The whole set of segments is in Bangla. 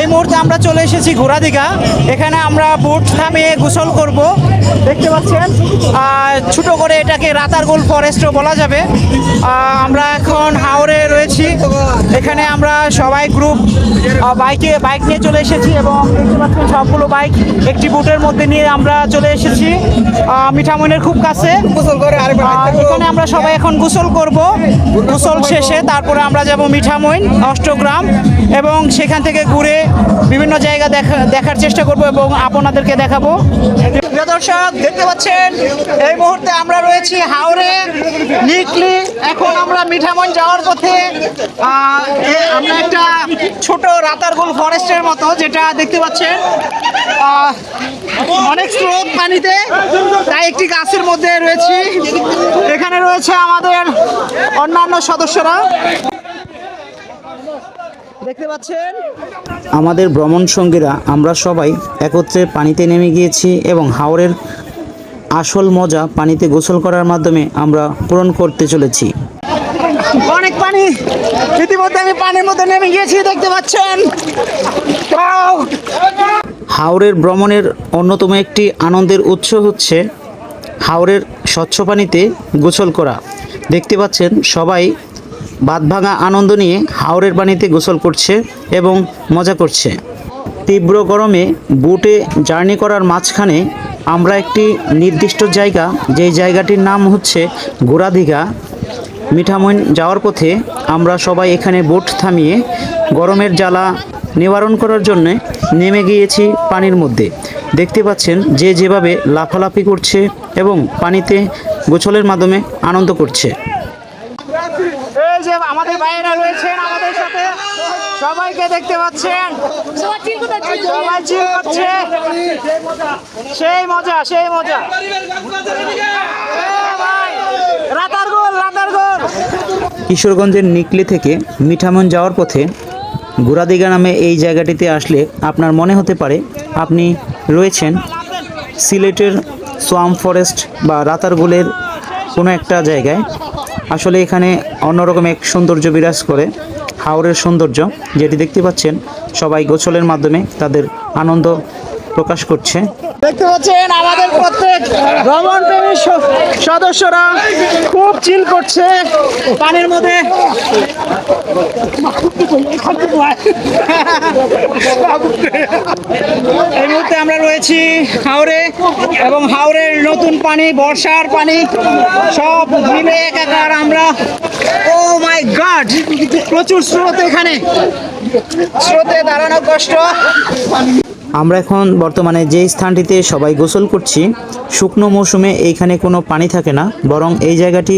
এই মুহূর্তে আমরা চলে এসেছি ঘোড়াদিঘা। এখানে আমরা বোট থামিয়ে গোসল করব। দেখতে পাচ্ছেন? ছোট করে এটাকে রাতারগুল ফরেস্টও বলা যাবে। আমরা এখন হাওড়ে রয়েছি। এখানে আমরা সবাই গ্রুপ বাইকে বাইক নিয়ে চলে এসেছি এবং দেখতে পাচ্ছেন সবগুলো বাইক একটি বুটের মধ্যে নিয়ে আমরা চলে এসেছি। মিঠামইনের খুব কাছে। এখানে আমরা সবাই এখন গোসল করব। গোসল শেষে তারপরে আমরা যাব মিঠামইন অষ্টগ্রাম এবং সেখান থেকে ঘুরে বিভিন্ন জায়গা দেখা, দেখার চেষ্টা করব এবং আপনাদেরকে দেখাবো। দর্শক, দেখতে পাচ্ছেন, এই মুহূর্তে আমরা রয়েছি হাওড়ে নিকলি এখন আমরা মিঠামইন যাওয়ার পথে আমরা একটা ছোট রাতারগুল ফরেস্টের মতো, যেটা দেখতে পাচ্ছেন অনেক স্রোত পানিতে, তাই একটি গাছের মধ্যে রয়েছি। এখানে রয়েছে আমাদের অন্যান্য সদস্যরা। দেখতে পাচ্ছেন? আমাদের ভ্রমণ সঙ্গীরা আমরা সবাই একত্রে পানিতে নেমে গিয়েছি এবং হাওরের আসল মজা পানিতে গোসল করার মাধ্যমে আমরা পূরণ করতে চলেছি। অনেক পানি। ইতিমধ্যে আমি পানির মধ্যে নেমে গিয়েছি দেখতে পাচ্ছেন! হাওরের ভ্রমণের অন্যতম একটি আনন্দের উৎস হচ্ছে হাওরের স্বচ্ছ পানিতে গোসল করা। দেখতে পাচ্ছেন সবাই বাদ ভাঙা আনন্দ নিয়ে হাওরের পানিতে গোসল করছে এবং মজা করছে। তীব্র গরমে বুটে জার্নি করার মাঝখানে আমরা একটি নির্দিষ্ট জায়গা, যেই জায়গাটির নাম হচ্ছে গোড়াদিঘা। মিঠামইন যাওয়ার পথে আমরা সবাই এখানে বোট থামিয়ে গরমের জ্বালা নিবারণ করার জন্যে নেমে গিয়েছি পানির মধ্যে। দেখতে পাচ্ছেন যে যেভাবে লাফালাফি করছে এবং পানিতে গোছলের মাধ্যমে আনন্দ করছে। এই যে আমাদের ভাইয়েরা রয়েছেন আমাদের সাথে। সবাইকে দেখতে পাচ্ছেন। সবাই চিল করছে। সেই মজা সেই মজা। রাতার গোল রাতার গোল কিশোরগঞ্জের নিকলি থেকে মিঠামন যাওয়ার পথে গুড়াদিঘা নামে এই জায়গাটিতে আসলে আপনার মনে হতে পারে আপনি রয়েছেন সিলেটের সোয়াম ফরেস্ট বা রাতারগুলের কোনো একটা জায়গায়। আসলে এখানে অন্যরকম এক সৌন্দর্য বিরাজ করে, হাওরের সৌন্দর্য, যেটি দেখতে পাচ্ছেন সবাই গোছলের মাধ্যমে তাদের আনন্দ প্রকাশ করছে। দেখতে পাচ্ছেন আমাদের প্রত্যেক ভ্রমণ প্রেমী সদস্যরা খুব চিল করছে পানির মধ্যে। এই মুহূর্তে আমরা রয়েছি হাওড়ে এবং হাওড়ের নতুন পানি, বর্ষার পানি, সব মিলে একাকার আমরা। ও মাই গড প্রচুর স্রোত এখানে। স্রোতে দাঁড়ানো কষ্ট। আমরা এখন বর্তমানে যে স্থানটিতে সবাই গোসল করছি, শুকনো মৌসুমে এইখানে কোনো পানি থাকে না, বরং এই জায়গাটি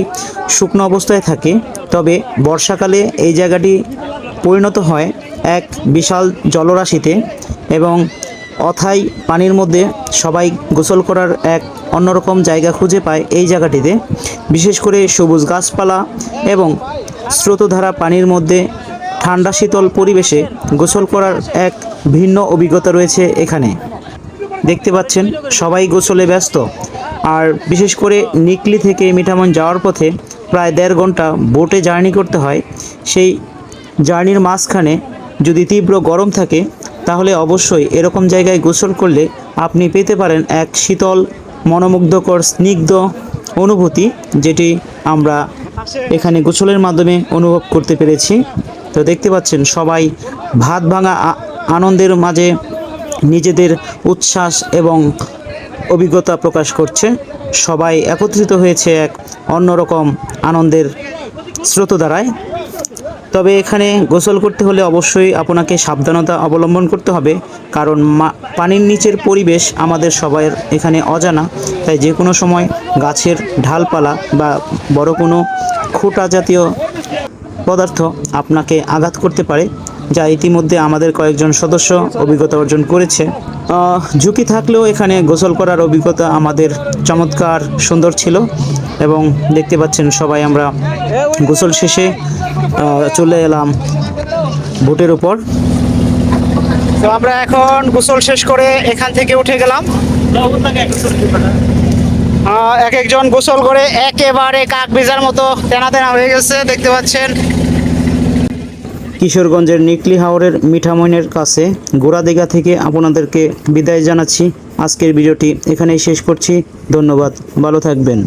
শুকনো অবস্থায় থাকে। তবে বর্ষাকালে এই জায়গাটি পরিণত হয় এক বিশাল জলরাশিতে এবং অথাই পানির মধ্যে সবাই গোসল করার এক অন্যরকম জায়গা খুঁজে পায় এই জায়গাটিতে। বিশেষ করে সবুজ গাছপালা এবং স্রোতধারা পানির মধ্যে ঠান্ডা শীতল পরিবেশে গোসল করার এক ভিন্ন অভিজ্ঞতা রয়েছে এখানে। দেখতে পাচ্ছেন, সবাই গোসলে ব্যস্ত। আর বিশেষ করে নিকলি থেকে মিঠামন যাওয়ার পথে প্রায় দেড় ঘণ্টা বোটে জার্নি করতে হয়। সেই জার্নির মাঝখানে যদি তীব্র গরম থাকে, তাহলে অবশ্যই এরকম জায়গায় গোসল করলে আপনি পেতে পারেন এক শীতল, মনোমুগ্ধকর, স্নিগ্ধ অনুভূতি, যেটি আমরা এখানে গোসলের মাধ্যমে অনুভব করতে পেরেছি। তো দেখতে পাচ্ছেন সবাই ভাত ভাঙা আনন্দের মাঝে নিজেদের উচ্ছ্বাস এবং অভিজ্ঞতা প্রকাশ করছে। সবাই একত্রিত হয়েছে এক অন্যরকম আনন্দের স্রোত দ্বারায় তবে এখানে গোসল করতে হলে অবশ্যই আপনাকে সাবধানতা অবলম্বন করতে হবে, কারণ পানির নিচের পরিবেশ আমাদের সবার এখানে অজানা। তাই যে কোনো সময় গাছের ঢালপালা বা বড় কোনো খুঁটা জাতীয় পদার্থ আপনাকে আঘাত করতে পারে, যা ইতিমধ্যে আমাদের কয়েকজন সদস্য অভিজ্ঞতা অর্জন করেছে। ঝুঁকি থাকলেও এখানে গোসল করার অভিজ্ঞতা আমাদের চমৎকার সুন্দর ছিল এবং দেখতে পাচ্ছেন সবাই আমরা গোসল শেষে চলে এলাম বোটের উপর। তো আমরা এখন গোসল শেষ করে এখান থেকে উঠে গেলাম। এক একজন গোসল করে একেবারে কাক ভেজার মতো তেনা তেনা হয়ে গেছে, দেখতে পাচ্ছেন। কিশোরগঞ্জের নিকলি হাওরের মিঠামইনের কাছে গোড়াদিঘা থেকে আপনাদেরকে বিদায় জানাচ্ছি। আজকের ভিডিওটি এখানেই শেষ করছি। ধন্যবাদ, ভালো থাকবেন।